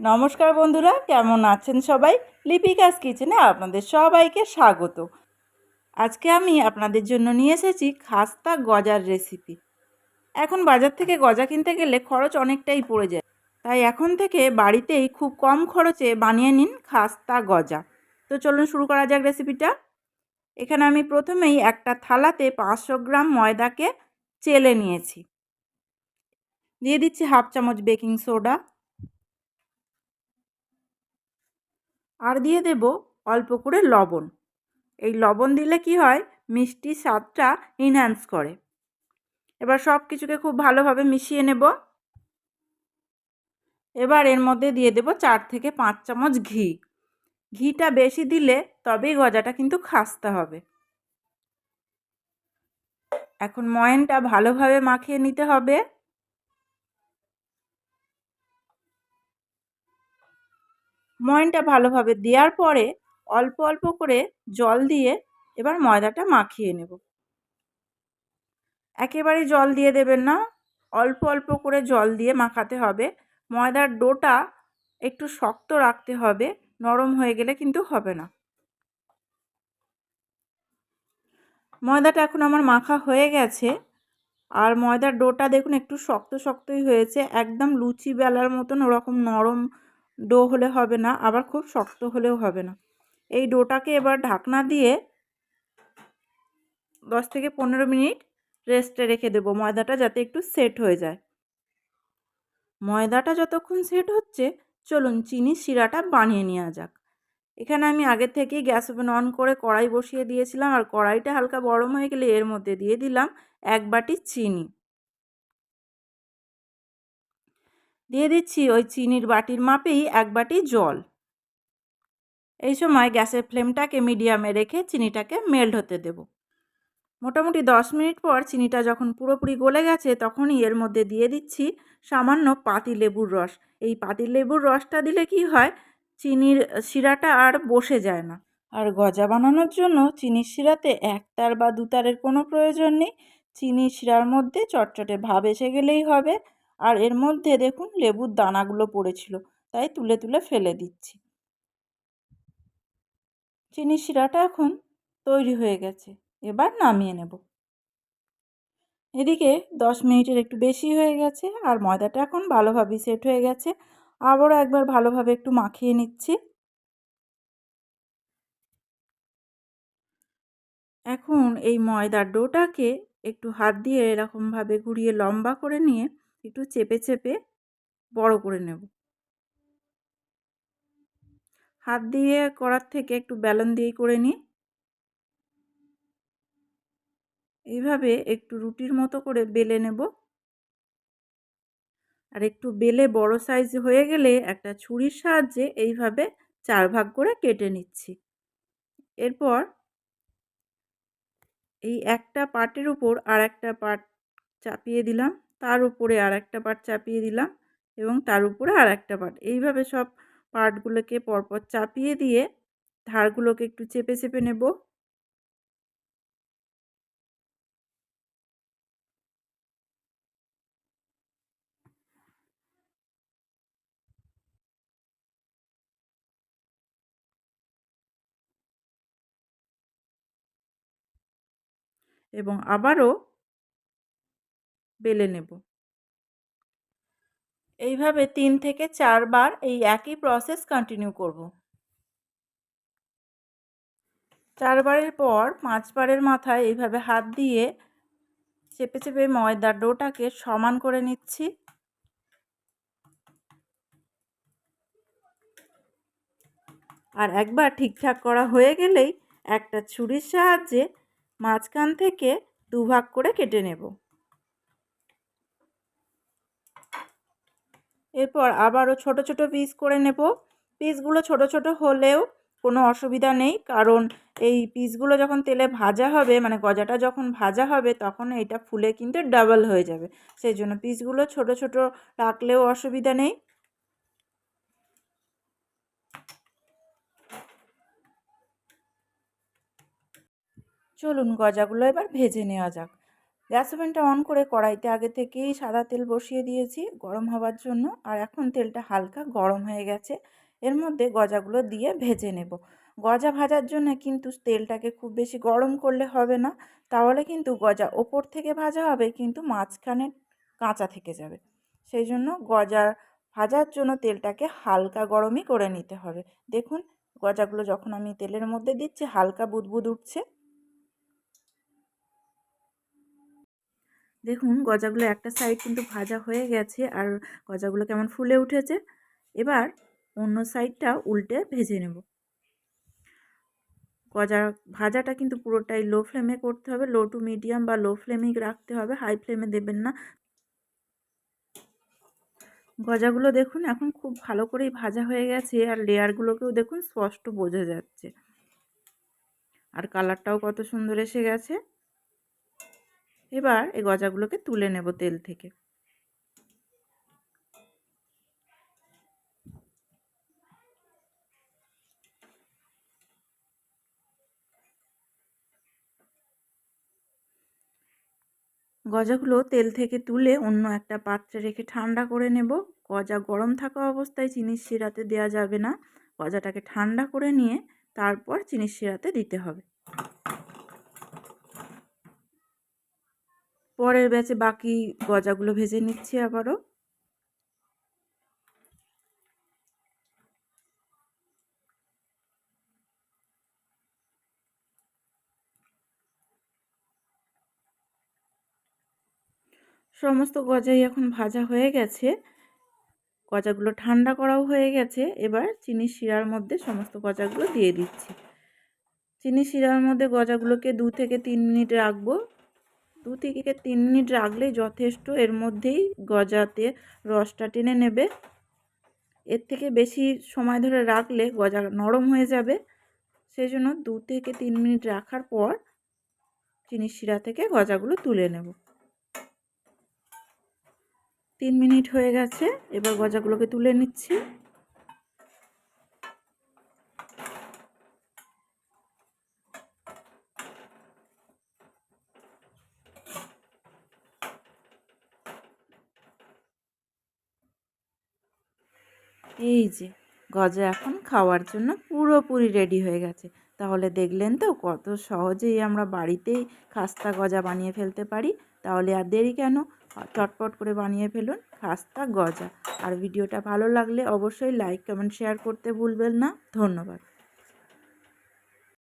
নমস্কার বন্ধুরা, কেমন আছেন সবাই? লিপিকাস কিচেনে আপনাদের সবাইকে স্বাগত। আজকে আমি আপনাদের জন্য নিয়ে এসেছি খাস্তা গজার রেসিপি। এখন বাজার থেকে গজা কিনতে গেলে খরচ অনেকটাই পড়ে যায়। তাই এখন থেকে বাড়িতেই খুব কম খরচে বানিয়ে নিন খাস্তা গজা। তো চলুন শুরু করা যাক রেসিপিটা। এখানে আমি প্রথমেই একটা থালাতে পাঁচশো গ্রাম ময়দাকে চেলে নিয়েছি। দিয়ে দিচ্ছি হাফ চামচ বেকিং সোডা। আর দিয়ে দেব অল্প করে লবণ। এই লবণ দিলে কি হয়? মিষ্টি স্বাদটা ইনহ্যান্স করে। এবার সব কিছুকে খুব ভালোভাবে মিশিয়ে নেব। এবার এর মধ্যে দিয়ে দেব চার থেকে পাঁচ চামচ ঘি। ঘিটা বেশি দিলে তবেই গজাটা কিন্তু খাস্তে হবে। এখন ময়নটা ভালোভাবে মাখিয়ে নিতে হবে। ময়নটা ভালোভাবে দেওয়ার পরে অল্প অল্প করে জল দিয়ে এবার ময়দাটা মাখিয়ে নেব। একেবারে জল দিয়ে দেবেন না, অল্প অল্প করে জল দিয়ে মাখাতে হবে। ময়দার ডোটা একটু শক্ত রাখতে হবে, নরম হয়ে গেলে কিন্তু হবে না। ময়দাটা এখন আমার মাখা হয়ে গেছে আর ময়দার ডোটা দেখুন একটু শক্ত শক্তই হয়েছে, একদম লুচি বেলার মতন ওরকম নরম ডো হলে হবে না, আবার খুব শক্ত হলেও হবে না। এই ডোটাকে এবার ঢাকনা দিয়ে দশ থেকে পনেরো মিনিট রেস্টে রেখে দেবো, ময়দাটা যাতে একটু সেট হয়ে যায়। ময়দাটা যতক্ষণ সেট হচ্ছে, চলুন চিনি শিরাটা বানিয়ে নেওয়া যাক। এখানে আমি আগে থেকেই গ্যাস ওভেন অন করে কড়াই বসিয়ে দিয়েছিলাম, আর কড়াইটা হালকা গরম হয়ে গেলে এর মধ্যে দিয়ে দিলাম এক বাটি চিনি। দিয়ে দিচ্ছি ওই চিনির বাটির মাপেই এক বাটি জল। এই সময় গ্যাসের ফ্লেমটাকে মিডিয়ামে রেখে চিনিটাকে মেল্ট হতে দেব। মোটামুটি দশ মিনিট পর চিনিটা যখন পুরোপুরি গলে গেছে তখনই এর মধ্যে দিয়ে দিচ্ছি সামান্য পাতি লেবুর রস। এই পাতি লেবুর রসটা দিলে কি হয়? চিনির শিরাটা আর বসে যায় না। আর গজা বানানোর জন্য চিনির শিরাতে একতার বা দুতারের কোনো প্রয়োজন নেই। চিনির শিরার মধ্যে চটচটে ভাব এসে গেলেই হবে। আর এর মধ্যে দেখুন লেবুর দানাগুলো পড়েছিল, তাই তুলে তুলে ফেলে দিচ্ছি। চিনি শিরাটা এখন তৈরি হয়ে গেছে, এবার নামিয়ে নেব। এদিকে দশ মিনিটের একটু বেশি হয়ে গেছে আর ময়দাটা এখন ভালোভাবে সেট হয়ে গেছে। আবারও একবার ভালোভাবে একটু মাখিয়ে নিচ্ছি। এখন এই ময়দার ডোটাকে একটু হাত দিয়ে এরকমভাবে ঘুরিয়ে লম্বা করে নিয়ে একটু চেপে চেপে বড় করে নেব। হাত দিয়ে করার থেকে একটু ব্যালন দিয়েই করে নিই। এইভাবে একটু রুটির মতো করে বেলে নেব। আর একটু বেলে বড় সাইজ হয়ে গেলে একটা ছুরির সাহায্যে এইভাবে চার ভাগ করে কেটে নিচ্ছি। এরপর এই একটা পার্টের উপর আর একটা পার্ট চাপিয়ে দিলাম। তার উপরে আর একটা পার্ট চাপিয়ে দিলাম এবং তার উপরে আর একটা পার্ট এইভাবে সব পার্টগুলোকে পরপর চাপিয়ে দিয়ে ধারগুলোকে একটু চেপে চেপে নেব। এবং আবারও বেলে নেব। এইভাবে তিন থেকে চারবার এই একই প্রসেস কন্টিনিউ করব। চারবারের পর পাঁচবারের মাথায় এইভাবে হাত দিয়ে চেপে চেপে ময়দার ডোটাকে সমান করে নিচ্ছি। আর একবার ঠিকঠাক করা হয়ে গেলেই একটা ছুরির সাহায্যে মাঝখান থেকে দুভাগ করে কেটে নেব। এরপর আবারও ছোট ছোট পিস করে নেব। পিসগুলো ছোট ছোট হলেও কোনো অসুবিধা নেই, কারণ এই পিসগুলো যখন তেলে ভাজা হবে মানে গজাটা যখন ভাজা হবে, তখন এটা ফুলে কিন্তু ডাবল হয়ে যাবে। সেই জন্য পিসগুলো ছোট ছোট রাখলেও অসুবিধা নেই। চলুন গজাগুলো এবার ভেজে নেওয়া যাক। গ্যাস ওভেনটা অন করে কড়াইতে আগে থেকেই সাদা তেল বসিয়ে দিয়েছি গরম হওয়ার জন্য। আর এখন তেলটা হালকা গরম হয়ে গেছে। এর মধ্যে গজাগুলো দিয়ে ভেজে নেব। গজা ভাজার জন্য কিন্তু তেলটাকে খুব বেশি গরম করলে হবে না। তাহলে কিন্তু গজা ওপর থেকে ভাজা হবে, কিন্তু মাঝখানে কাঁচা থেকে যাবে। সেই জন্য গজার ভাজার জন্য তেলটাকে হালকা গরমই করে নিতে হবে। দেখুন, গজাগুলো যখন আমি তেলের মধ্যে দিচ্ছি, হালকা বুদবুদ উঠছে। দেখুন গজাগুলো একটা সাইড কিন্তু ভাজা হয়ে গেছে আর গজাগুলো কেমন ফুলে উঠেছে। এবার অন্য সাইডটা উল্টে ভেজে নেব। গজা ভাজাটা কিন্তু পুরোটাই লো ফ্লেমে করতে হবে। লো টু মিডিয়াম বা লো ফ্লেমেই রাখতে হবে। হাই ফ্লেমে দেবেন না। গজাগুলো দেখুন এখন খুব ভালো করেই ভাজা হয়ে গেছে আর লেয়ারগুলোকেও দেখুন স্পষ্ট বোঝা যাচ্ছে। আর কালারটাও কত সুন্দর এসে গেছে। এবার এই গজাগুলোকে তুলে নেব তেল থেকে। গজাগুলো তেল থেকে তুলে অন্য একটা পাত্রে রেখে ঠান্ডা করে নেব। গজা গরম থাকা অবস্থায় চিনির শিরাতে দেওয়া যাবে না। গজাটাকে ঠান্ডা করে নিয়ে তারপর চিনির শিরাতে দিতে হবে। পরের ব্যাচে বাকি গজাগুলো ভেজে নিচ্ছি আবারও। সমস্ত গজাই এখন ভাজা হয়ে গেছে। গজাগুলো ঠান্ডা করাও হয়ে গেছে। এবার চিনি শিরার মধ্যে সমস্ত গজাগুলো দিয়ে দিচ্ছি। চিনি শিরার মধ্যে গজাগুলোকে দু থেকে তিন মিনিট রাখব। দু থেকে তিন মিনিট রাখলেই যথেষ্ট। এর মধ্যেই গজাতে রসটা টেনে নেবে। এর থেকে বেশি সময় ধরে রাখলে গজা নরম হয়ে যাবে। সেই জন্য দু থেকে তিন মিনিট রাখার পর চিনির শিরা থেকে গজাগুলো তুলে নেব। তিন মিনিট হয়ে গেছে, এবার গজাগুলোকে তুলে নিচ্ছি। এই যে, গজা এখন খাওয়ার জন্য পুরোপুরি রেডি হয়ে গেছে। তাহলে দেখলেন তো কত সহজেই আমরা বাড়িতেই খাস্তা গজা বানিয়ে ফেলতে পারি। তাহলে আর দেরি কেন? চটপট করে বানিয়ে ফেলুন খাস্তা গজা। আর ভিডিওটা ভালো লাগলে অবশ্যই লাইক কমেন্ট শেয়ার করতে ভুলবেন না। ধন্যবাদ।